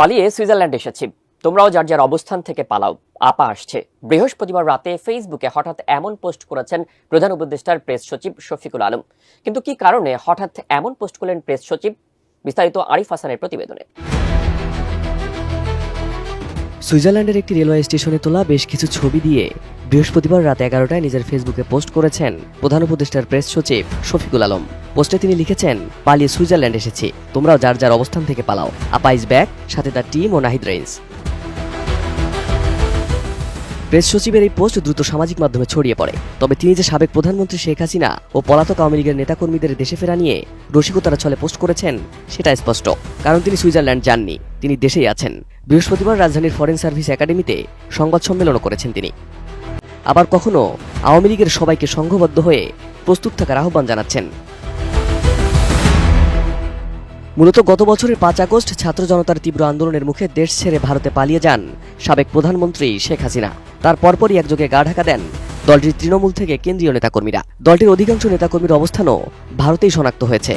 পালিয়ে সুইজারল্যান্ড এসেছি। তোমরাও যার যার অবস্থান থেকে পালাও। আপা আসছে। বৃহস্পতিবার রাতে ফেসবুকে হঠাৎ এমন পোস্ট করেছেন প্রধান উপদেষ্টার প্রেস সচিব শফিকুল আলম। কিন্তু কি কারণে হঠাৎ এমন পোস্ট করলেন প্রেস সচিব? বিস্তারিত আরিফ হাসানের প্রতিবেদনে। সুইজারল্যান্ডের একটি রেলওয়ে স্টেশনে তোলা বেশ কিছু ছবি দিয়ে বৃহস্পতিবার রাত এগারোটায় নিজের ফেসবুকে পোস্ট করেছেন প্রধান উপদেষ্টার প্রেস সচিব শফিকুল আলম। পোস্টে তিনি লিখেছেন, পালিয়ে সুইজারল্যান্ড এসেছি। তোমরাও যার যার অবস্থান থেকে পালাও। আপাইজ ব্যাক সাথে তার টিম ও নাহিদ রেঞ্জ প্রেস সচিবের এই পোস্ট দ্রুত সামাজিক মাধ্যমে ছড়িয়ে পড়ে। তবে তিনি যে সাবেক প্রধানমন্ত্রী শেখ হাসিনা ও পলাতক আওয়ামী লীগের নেতাকর্মীদের দেশে ফেরা নিয়ে রসিকতারা ছলে পোস্ট করেছেন, সেটা স্পষ্ট। কারণ তিনি সুইজারল্যান্ড যাননি, তিনি দেশেই আছেন। বৃহস্পতিবার রাজধানীর ফরেন সার্ভিস একাডেমিতে সংবাদ সম্মেলনও করেছেন তিনি। আবার কখনো আওয়ামী লীগের সবাইকে সংঘবদ্ধ হয়ে প্রস্তুত থাকার আহ্বান জানাচ্ছেন। মূলত গত বছরের পাঁচ আগস্ট ছাত্র জনতার তীব্র আন্দোলনের মুখে দেশ ছেড়ে ভারতে পালিয়ে যান সাবেক প্রধানমন্ত্রী শেখ হাসিনা। তার পরপরই একযোগে গা ঢাকা দেন দলটির তৃণমূল থেকে কেন্দ্রীয় নেতাকর্মীরা। দলটির অধিকাংশ নেতাকর্মীর অবস্থানও ভারতেই শনাক্ত হয়েছে।